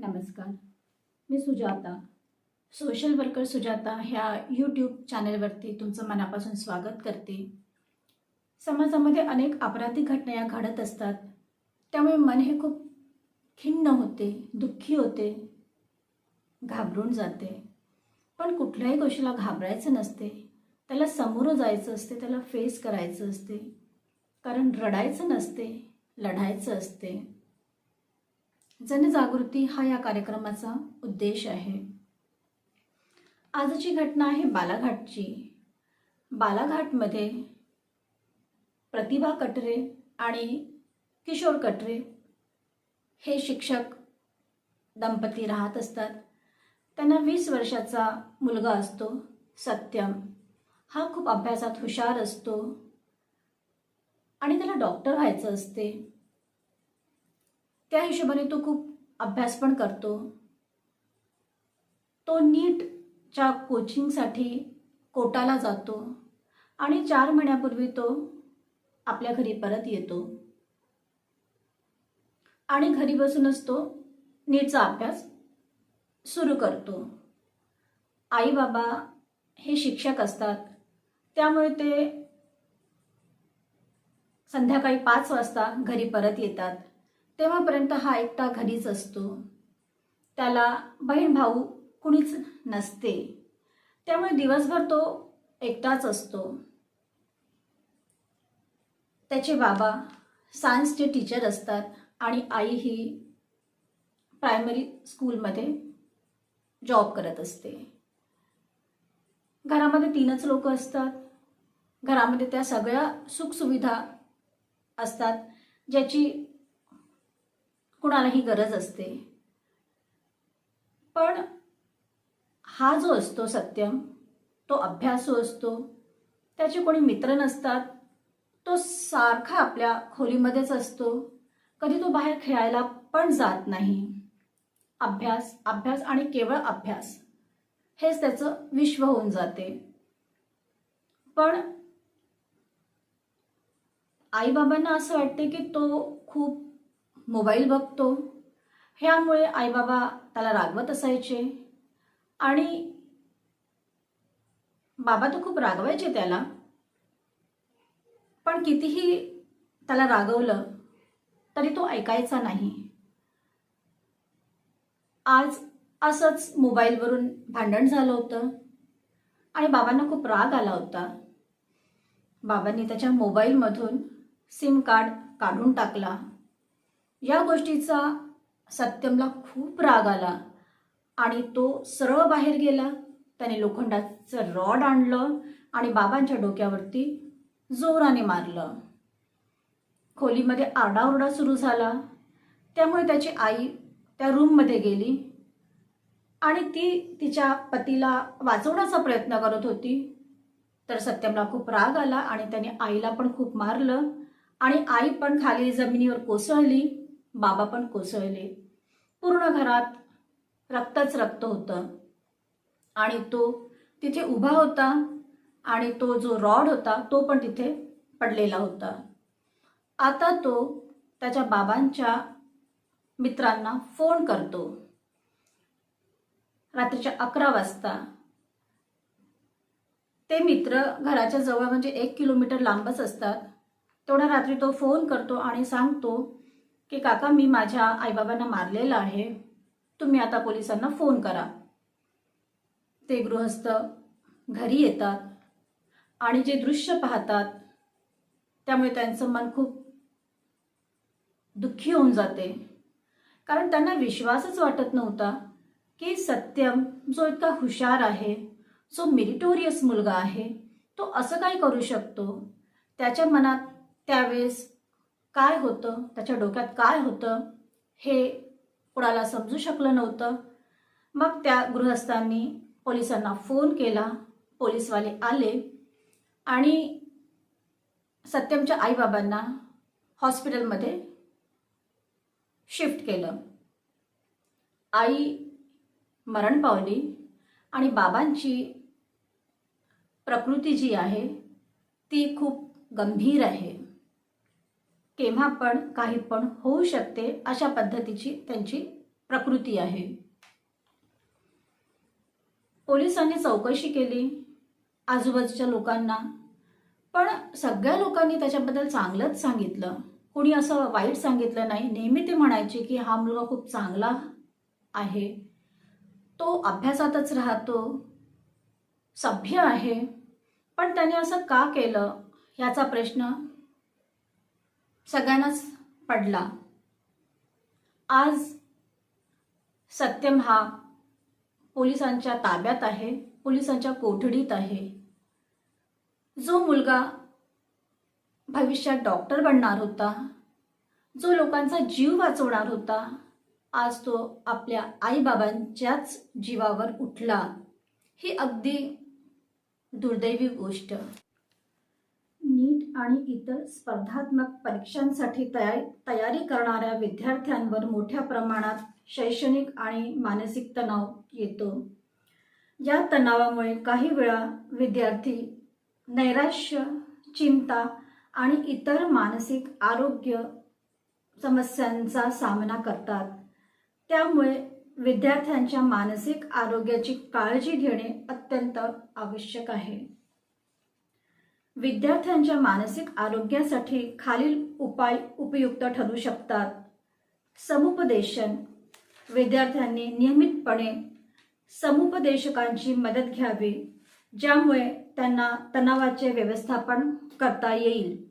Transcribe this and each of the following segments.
नमस्कार. मी Sujata. Social worker Sujata ह्या यूट्यूब चॅनलवरती तुमचं मनापासून स्वागत करते. समाजामध्ये अनेक आपराधिक घटना या घडत असतात. त्यामुळे मन हे खूप खिन्न होते दुःखी होते घाबरून जाते. पण कुठल्याही गोष्टीला घाबरायचं नसते. त्याला समोरं जायचं असते त्याला फेस करायचं असते. कारण रडायचं नसते लढायचं असते. जनजागृती हा या कार्यक्रमाचा उद्देश आहे. आजची घटना आहे बालाघाटची. बालाघाटमध्ये प्रतिभा कटरे आणि किशोर कटरे हे शिक्षक दंपती राहत असतात. त्यांना वीस वर्षाचा मुलगा असतो सत्यम. हा खूप अभ्यासात हुशार असतो आणि त्याला डॉक्टर व्हायचं असते. त्या हिशोबाने तो खूप अभ्यास पण करतो. तो नीटच्या कोचिंगसाठी कोटाला जातो आणि चार महिन्यापूर्वी तो आपल्या घरी परत येतो. आणि घरी बसूनच तो नीटचा अभ्यास सुरू करतो. आई बाबा हे शिक्षक असतात. त्यामुळे ते संध्याकाळी पाच वाजता घरी परत येतात. तेव्हापर्यंत हा एकटा घरीच असतो. त्याला बहीण भाऊ कुणीच नसते. त्यामुळे दिवसभर तो एकटाच असतो. त्याचे बाबा सायन्सचे टीचर असतात आणि आई ही प्रायमरी स्कूलमध्ये जॉब करत असते. घरामध्ये तीनच लोक असतात. घरामध्ये त्या सगळ्या सुखसुविधा असतात ज्याची कुणालाही गरज असते. पण हा जो असतो सत्यम तो अभ्यासू असतो त्याचे कोणी मित्र नसतात तो सारखा आपल्या खोलीमध्येच असतो. कधी तो बाहेर खेळायला पण जात नाही. अभ्यास अभ्यास आणि केवळ अभ्यास हेच त्याचं विश्व होऊन जाते. पण आईबाबांना असं वाटते की तो खूप मोबाईल बघतो. ह्यामुळे आईबाबा त्याला रागवत असायचे. आणि बाबा तर खूप रागवायचे त्याला. पण कितीही त्याला रागवलं तरी तो ऐकायचा नाही. आज असंच मोबाईलवरून भांडण झालं होतं. आणि बाबांना खूप राग आला होता. बाबांनी त्याच्या मोबाईलमधून सिम कार्ड काढून टाकला. या गोष्टीचा सत्यमला खूप राग आला आणि तो सरळ बाहेर गेला. त्याने लोखंडाचं रॉड आणलं आणि बाबांच्या डोक्यावरती जोराने मारलं. खोलीमध्ये आरडाओरडा सुरू झाला. त्यामुळे त्याची आई त्या रूममध्ये गेली आणि ती तिच्या पतीला वाचवण्याचा प्रयत्न करत होती. तर सत्यमला खूप राग आला आणि त्याने आईला पण खूप मारलं आणि आई पण खाली जमिनीवर कोसळली. बाबा पण कोसळले. पूर्ण घरात रक्तच रक्त होतं. आणि तो तिथे उभा होता आणि तो जो रॉड होता तो पण तिथे पडलेला होता. आता तो त्याच्या बाबांच्या मित्रांना फोन करतो. रात्रीच्या अकरा वाजता. ते मित्र घराच्या जवळ म्हणजे एक किलोमीटर लांबच असतात. तेवढ्या रात्री तो फोन करतो आणि सांगतो की काका मी माझ्या आईबाबांना मारलेलं आहे. तुम्ही आता पोलिसांना फोन करा. ते गृहस्थ घरी येतात आणि जे दृश्य पाहतात त्यामुळे त्यांचं मन खूप दुःखी होऊन जाते. कारण त्यांना विश्वासच वाटत नव्हता की सत्यम जो इतका हुशार आहे जो मिलिटोरियस मुलगा आहे तो असं काय करू शकतो? त्याच्या मनात त्यावेळेस काय होतं? त्याच्या डोक्यात काय होतं? हे कुणाला समजू शकलं नव्हतं. मग त्या गृहस्थांनी पोलिसांना फोन केला. पोलीसवाले आले आणि सत्यमच्या आईबाबांना हॉस्पिटलमध्ये शिफ्ट केलं. आई मरण पावली आणि बाबांची प्रकृती जी आहे ती खूप गंभीर आहे. केव्हा पण काही पण होऊ शकते अशा पद्धतीची त्यांची प्रकृती आहे. पोलिसांनी चौकशी केली आजूबाजूच्या लोकांना. पण सगळ्या लोकांनी त्याच्याबद्दल चांगलंच सांगितलं. कुणी असं वाईट सांगितलं नाही. नेहमी ते म्हणायचे की हा मुलगा खूप चांगला आहे. तो अभ्यासातच राहतो. सभ्य आहे. पण त्याने असं का केलं? याचा प्रश्न सगळ्यांनाच पडला. आज सत्यम हा पोलिसांच्या ताब्यात आहे पोलिसांच्या कोठडीत आहे. जो मुलगा भविष्यात डॉक्टर बनणार होता जो लोकांचा जीव वाचवणार होता आज तो आपल्या आईबाबांच्याच जीवावर उठला. ही अगदी दुर्दैवी गोष्ट. नीट आणि इतर स्पर्धात्मक परीक्षांसाठी तयारी तयारी करणाऱ्या विद्यार्थ्यांवर मोठ्या प्रमाणात शैक्षणिक आणि मानसिक तणाव येतो. या तणावामुळे काही वेळा विद्यार्थी नैराश्य चिंता आणि इतर मानसिक आरोग्य समस्यांचा सामना करतात. त्यामुळे विद्यार्थ्यांच्या मानसिक आरोग्याची काळजी घेणे अत्यंत आवश्यक आहे. विद्यार्थ्यांच्या मानसिक आरोग्यासाठी खालील उपाय उपयुक्त ठरू शकतात. समुपदेशन. विद्यार्थ्यांनी नियमितपणे समुपदेशकांची मदत घ्यावी ज्यामुळे त्यांना तणावाचे व्यवस्थापन करता येईल.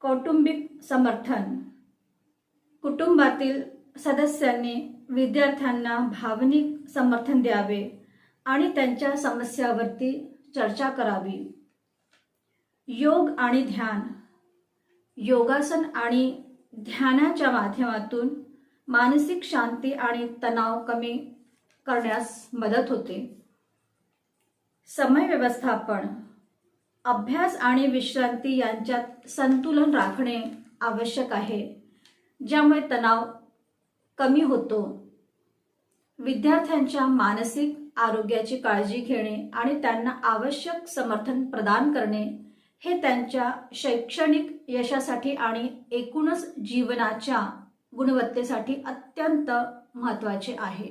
कौटुंबिक समर्थन. कुटुंबातील सदस्यांनी विद्यार्थ्यांना भावनिक समर्थन द्यावे आणि त्यांच्या समस्यावरती चर्चा करावी. योग आणि ध्यान. योगासन आणि ध्यानाच्या माध्यमातून मानसिक शांती आणि तणाव कमी करण्यास मदत होते. समय व्यवस्थापन. अभ्यास आणि विश्रांती यांच्यात संतुलन राखणे आवश्यक आहे ज्यामुळे तणाव कमी होतो. विद्यार्थ्यांच्या मानसिक आरोग्याची काळजी घेणे आणि त्यांना आवश्यक समर्थन प्रदान करणे हे त्यांच्या शैक्षणिक यशासाठी आणि एकूणच जीवनाच्या गुणवत्तेसाठी अत्यंत महत्त्वाचे आहे.